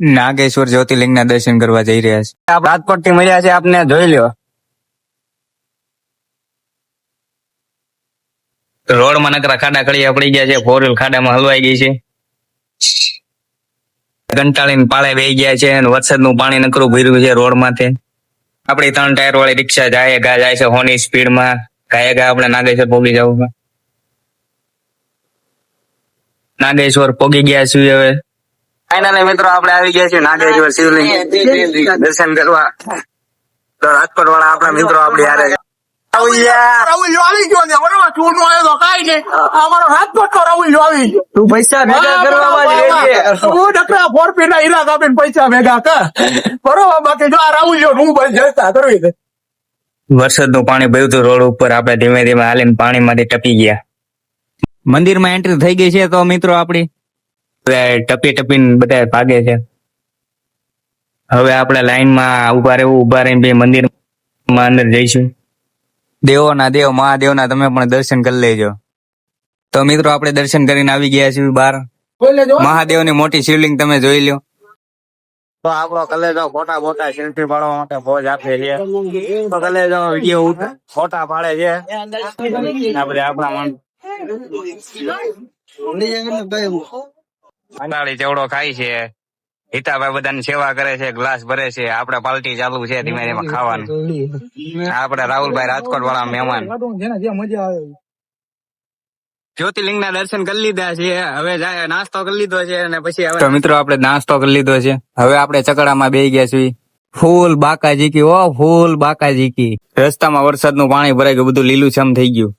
નાગેશ્વર જ્યોતિર્લિંગના દર્શન કરવા જઈ રહ્યા છે. આપ રાજકોટથી મળ્યા છે, આપને જોઈ લ્યો. રોડમાં નકરા ખાડા ખડીયા પડી ગયા છે ફોર વ્હીલ ખાડામાં હલવાઈ ગઈ છે. કંટાળીને પાળે બેહી ગયા છે અને વરસાદનું પાણી નકરું ભર્યું છે રોડમાંથી આપણી ત્રણ ટાયર વાળી રિક્ષા જાય ગા જાય છે હોની સ્પીડમાં ગાય ગા આપણે નાગેશ્વર પોગી જવું નાગેશ્વર પોગી ગયા છીએ હવે. ફાઇનલી મિત્રો આપણે આવી ગયા છીએ નાગેશ્વર શિવલિંગ. દર્શન કરવા. તો રાજકોટ વાળા આપણા મિત્રો આપણે હારે. વરસાદનું. પાણી ભયું હતું રોડ ઉપર. આપણે ધીમે ધીમે હાલીને પાણી માંથી ટપી ગયા. મંદિરમાં એન્ટ્રી થઈ ગઈ છે તો મિત્રો આપણી હવે ટપી ટપીને બધા ભાગે છે હવે આપણે લાઈનમાં ઊભા રહેવું ઊભા રહીને બે મંદિરમાં અંદર જઈશું દેવોના દેવ મહાદેવના તમે પણ દર્શન કરી લેજો તો મિત્રો આપણે દર્શન કરીને આવી ગયા છીએ બહાર મહાદેવની મોટી શિવલિંગ તમે જોઈ લ્યો તો આપણો કલેજો ફોટા બોટા સેલ્ફી પાડવા માટે ફોજ આપે છે તો કલેજો વીડિયો ફોટા પાડે છે આપણે આપણા મન અંડાળી ચેવડો ખાય છે. હિતાભાઈ બધાની સેવા કરે છે ગ્લાસ ભરે છે આપણે પાલટી ચાલુ છે ધીમે ધીમે ખાવાનું. આપડે રાહુલભાઈ રાજકોટ વાળા મહેમાન જ્યોતિર્લિંગ ના દર્શન કરી લીધા છે હવે નાસ્તો કરી લીધો છે અને પછી હવે મિત્રો આપણે નાસ્તો કરી લીધો છે. હવે આપણે ચકડામાં બેસી ગયા છીએ. ફૂલ બાકાજી કી ઓ ફૂલ બાકાજી કી રસ્તામાં વરસાદનું પાણી ભરાઈ ગયું બધું લીલું છમ થઈ ગયું.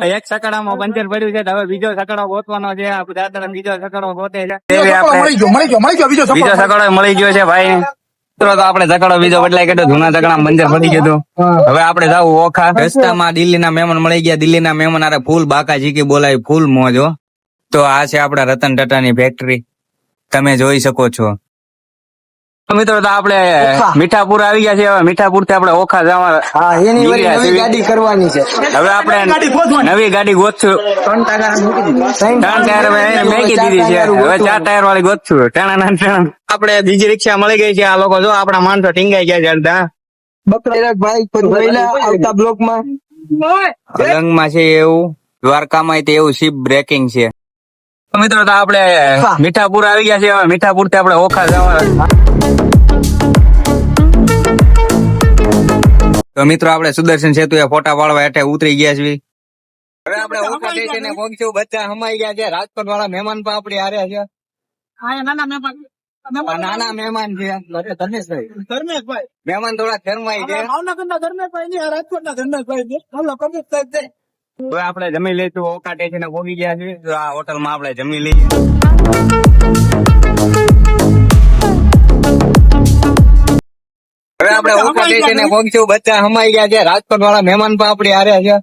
એક સકડામાં પંચર પડ્યું છે હવે બીજો સકડો ગોતવાનો છે. દાદા બીજો સકડો ગોતે છે. બીજો સકડો મળી ગયો મળી ગયો મળી ગયો બીજો સકડો. બીજો સકડો મળી ગયો છે ભાઈ. મિત્રો તો આપણે સકડો બીજો બદલાઈ ગયો જૂના સકડા મંજર પડી ગયું હવે આપણે જાવું ઓખા. રસ્તામાં દિલ્હીના મહેમાન મળી ગયા. દિલ્હીના મહેમાન આરે ફૂલ બાકા જીકી બોલાય ફૂલ મોજ. હો તો આ છે આપણા રતન ટાટાની ફેક્ટરી તમે જોઈ શકો છો. મિત્રો તો આપણે મીઠાપુર આવી ગયા છે હવે મીઠાપુરથી આપણે ઓખા જવા હા એની નવી ગાડી કરવાની છે. હવે આપણે નવી ગાડી ગોતશું. ત્રણ ટાયર હવે મેકી દીધી. છે. હવે ચાર ટાયર વાળી ગોતશું. ટાણા ના ટાણા. આપણે બીજી રિક્ષા મળી ગઈ છે. આ લોકો જો આપણા માણસો ટીંગાઈ ગયા છે અડધા. ભાઈ આવતા બ્લોકમાં અલંગમાં છે એવું. દ્વારકામાં તે એવું શિપ બ્રેકિંગ છે. તો મિત્રો તો આપણે મીઠાપુર આવી ગયા છે હવે મીઠાપુરથી આપણે ઓખા જવા તો મિત્રો આપણે સુદર્શન સેતુ એ ફોટા પાડવા હેઠે ઉતરી ગયા છીએ. હવે આપણે ઓખા સ્ટેશને પહોંચ્યું. બચ્ચા હમાઈ ગયા છે. રાજકોટ વાળા મહેમાન પણ આપણે હારે છે. નાના મહેમાન. છે. ધર્મેશભાઈ. મહેમાન થોડા શરમાઈ છે ધર્મેશભાઈ ની ધર્મેશભાઈ હવે આપણે જમી લઈશું. ઓખા સ્ટેશને ભોગી ગયા છે આ હોટલમાં આપણે જમી લઈએ. આપણે ઓખા સ્ટેશને પહોંચ્યું બચ્ચા હમાઈ ગયા છે. રાજકોટ વાળા મહેમાન પણ આપડે હારે છે.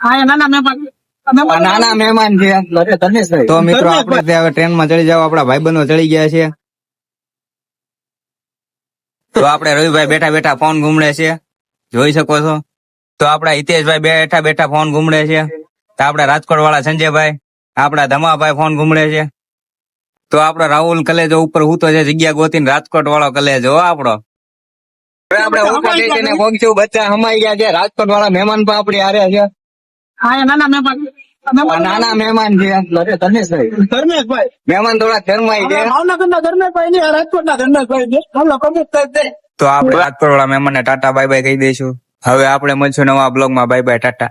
હા નાના મહેમાન. નાના મહેમાન છે. તો મિત્રો આપણે ત્યાં હવે ટ્રેનમાં ચડી જાવ આપણા ભાઈબંધો ચડી ગયા છે. તો આપણે રવિભાઈ બેઠા બેઠા ફોન ઘૂમડે છે. જોઈ શકો છો. તો આપડા હિતેશભાઈ બેઠા બેઠા ફોન ઘૂમડે છે. તો આપડા રાજકોટ વાળા સંજયભાઈ આપણા ધમાભાઈ ફોન ઘૂમડે છે. તો આપડો રાહુલ કલેજો ઉપર હું તો છે જગ્યા ગોતીને રાજકોટ વાળો કલેજો હો આપણો બચ્ચા હમાઈ ગયા છે. રાજકોટ વાળા મહેમાન પણ આપણી હારે છે. હા નાના મહેમાન. નાના મહેમાન છે. ધર્મેશભાઈ. મહેમાન થોડા શરમાઈ છે. ધર્મેશભાઈ ની રાજકોટના ધર્મેશભાઈ છે. તો આપણે રાજકોટ વાળા મહેમાનને ટાટા બાય બાય કહી દઈશું. હવે આપણે મળશું નવા બ્લોગમાં બાય બાય ટાટા.